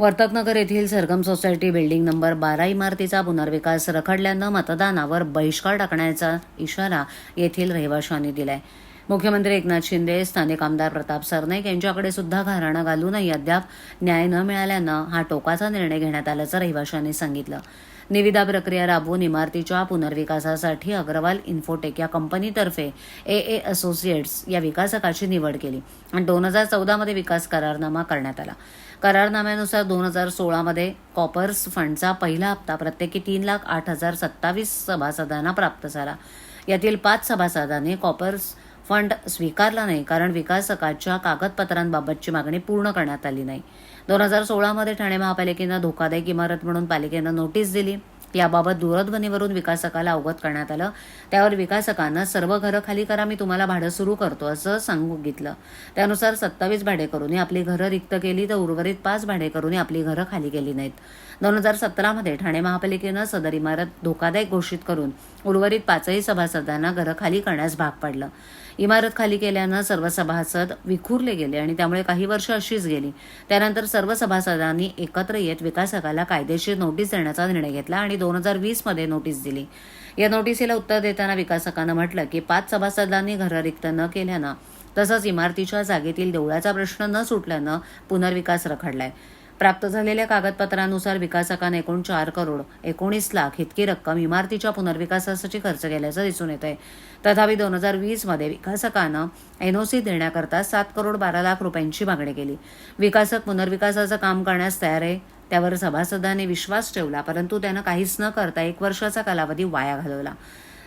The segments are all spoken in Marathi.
वर्तकनगर येथील सरगम सोसायटी बिल्डिंग नंबर बारा इमारतीचा पुनर्विकास रखडल्यानं मतदानावर बहिष्कार टाकण्याचा इशारा येथील रहिवाशांनी दिलाय. मुख्यमंत्री एकनाथ शिंदे स्थानिक आमदार प्रताप सरनाईक यांच्याकडे सुद्धा घाराणं घालूनही अद्याप न्याय न मिळाल्यानं हा टोकाचा निर्णय घेण्यात आल्याचं रहिवाशांनी सांगितलं. निविदा प्रक्रिया राबवून इमारतीच्या पुनर्विकासासाठी अग्रवाल इन्फोटेक या कंपनीतर्फे ए ए असोसिएट्स या विकासकाची निवड केली आणि दोन हजार चौदामध्ये विकास करारनामा करण्यात आला. करारनाम्यानुसार दोन हजार सोळामध्ये कॉपर्स फंडचा पहिला हप्ता प्रत्येकी तीन लाख आठ हजार सत्तावीस सभासदांना प्राप्त झाला. यातील पाच सभासदांनी कॉपर्स फंड स्वीकारला नाही कारण विकासकाच्या कागदपत्रांबाबतची मागणी पूर्ण करण्यात आली नाही. दोन हजार सोळामध्ये ठाणे महापालिकेनं धोकादायक इमारत म्हणून पालिकेनं नोटीस दिली. याबाबत दूरध्वनीवरून विकासकाला अवगत करण्यात आलं. त्यावर विकासकानं सर्व घरं खाली करा मी तुम्हाला भाडं सुरू करतो असं सांगितलं. त्यानुसार सत्तावीस भाडेकरूंनी आपली घरं रिक्त केली तर उर्वरित पाच भाडेकरूंनी आपली घरं खाली केली नाहीत. दोन हजार सतरामध्ये ठाणे महापालिकेनं सदर इमारत धोकादायक घोषित करून उर्वरित पाचही सभासदांना घरं खाली करण्यास भाग पाडलं. इमारत खाली केल्यानं सर्व सभासद विखुरले गेले आणि त्यामुळे काही वर्ष अशीच गेली. त्यानंतर सर्व सभासदांनी एकत्र येत विकासकाला कायदेशीर नोटीस देण्याचा निर्णय घेतला आणि दोन हजार वीसमध्ये नोटीस दिली. या नोटिसीला उत्तर देताना विकासकानं म्हटलं की पाच सभासदांनी घरं रिक्त न केल्यानं तसंच इमारतीच्या जागेतील देवळाचा प्रश्न न सुटल्यानं पुनर्विकास रखडलाय. प्राप्त झालेल्या कागदपत्रानुसार विकासकानं एकूण चार करोड एकोणीस लाख इतकी रक्कम इमारतीच्या पुनर्विकासासाठी खर्च केल्याचं दिसून येत आहे तथापि दोन हजार वीसमध्ये विकासकानं एनओसी देण्याकरता सात करोड बारा लाख रुपयांची मागणी केली. विकासक पुनर्विकासाचं काम करण्यास तयार आहे त्यावर सभासदांनी विश्वास ठेवला परंतु त्यानं काहीच न करता एक वर्षाचा कालावधी वाया घालवला.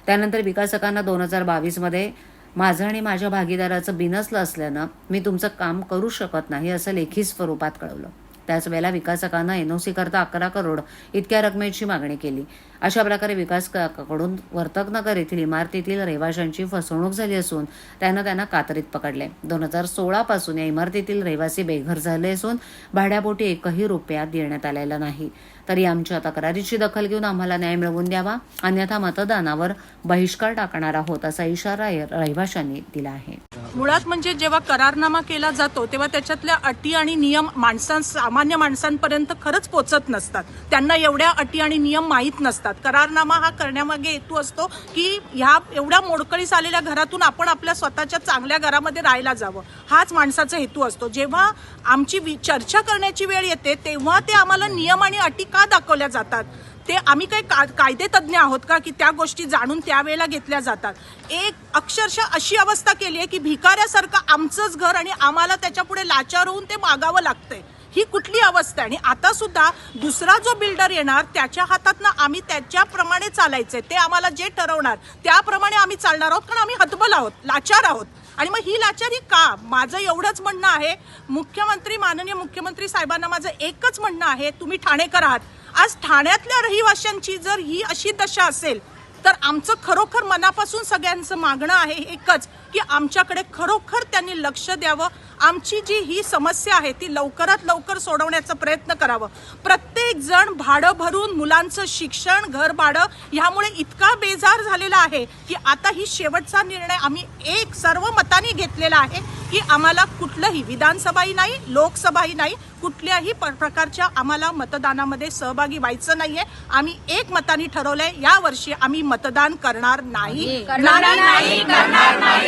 त्यानंतर विकासकांना दोन हजार बावीसमध्ये माझं आणि माझ्या भागीदाराचं बिनसलं असल्यानं मी तुमचं काम करू शकत नाही असं लेखी स्वरूपात कळवलं. त्याच वेळेला विकासकानं एनओसी करता अकरा करोड इतक्या रकमेची मागणी केली. अशा प्रकारे विकासकाकडून वर्तकनगर येथील इमारतीतील रहिवाशांची फसवणूक झाली असून त्यानं त्यांना कातरीत पकडले. दोन हजार सोळा पासून या इमारतीतील रहिवासी बेघर झाले असून भाड्यापोटी एकही रुपया देण्यात आलेला नाही. तरी आमच्या तक्रारीची दखल घेऊन आम्हाला न्याय मिळवून द्यावा अन्यथा मतदानावर बहिष्कार टाकणार आहोत असा इशारा रहिवाशांनी दिला आहे. मुळात म्हणजे जेव्हा करारनामा केला जातो तेव्हा त्याच्यातल्या अटी आणि नियम माणसां सामान्य माणसांपर्यंत खरंच पोचत नसतात. त्यांना एवढ्या अटी आणि नियम माहीत नसतात. करारनामा हा करण्यामागे हेतू असतो की ह्या एवढ्या मोडकळीस आलेल्या घरातून आपण आपल्या स्वतःच्या चांगल्या घरामध्ये राहायला जावं. हाच माणसाचा हेतू असतो. जेव्हा आमची वि- चर्चा करण्याची वेळ येते तेव्हा ते आम्हाला नियम आणि अटी का दाखवल्या जातात? ते आम्ही काही का कायदे तज्ज्ञ आहोत का की त्या गोष्टी जाणून त्यावेळेला घेतल्या जातात. एक अक्षरशः अशी अवस्था केली आहे की भिकाऱ्यासारखं आमचंच घर आणि आम्हाला त्याच्यापुढे लाचार होऊन ते मागावं लागतंय. ही कुठली अवस्था आहे? आणि आता सुद्धा दुसरा जो बिल्डर येणार त्याच्या हातातनं आम्ही त्याच्याप्रमाणे चालायचंय. ते आम्हाला जे ठरवणार त्याप्रमाणे आम्ही चालणार आहोत. कारण आम्ही हतबल आहोत लाचार आहोत. आणि मग ही लाचारी का? माझं एवढंच म्हणणं आहे. मुख्यमंत्री माननीय मुख्यमंत्री साहेबांना माझं एकच म्हणणं आहे तुम्ही ठाणेकर आहात. आज ठाण्यातल्या रहिवाशांची जर ही अशी दशा असेल तर आमचं खरोखर मनापासून सगळ्यांचं मागणं आहे एकच की आमच्याकडे खरोखर त्यांनी लक्ष द्यावं. आमची जी ही समस्या आहे ती लवकरात लवकर सोडवण्याचा प्रयत्न करावं. प्रत्येक प्रत्येक जण भाडं भरून मुलांचं शिक्षण घर भाडं ह्यामुळे इतका बेजार झालेला आहे की आता ही शेवटचा निर्णय आम्ही एक सर्व मताने घेतलेला आहे की आम्हाला कुठलंही विधानसभाही नाही लोकसभाही नाही कुठल्याही प्रकारच्या आम्हाला मतदानामध्ये सहभागी व्हायचं नाहीये. आम्ही एक मताने ठरवलंय या वर्षी आम्ही मतदान करणार नाही.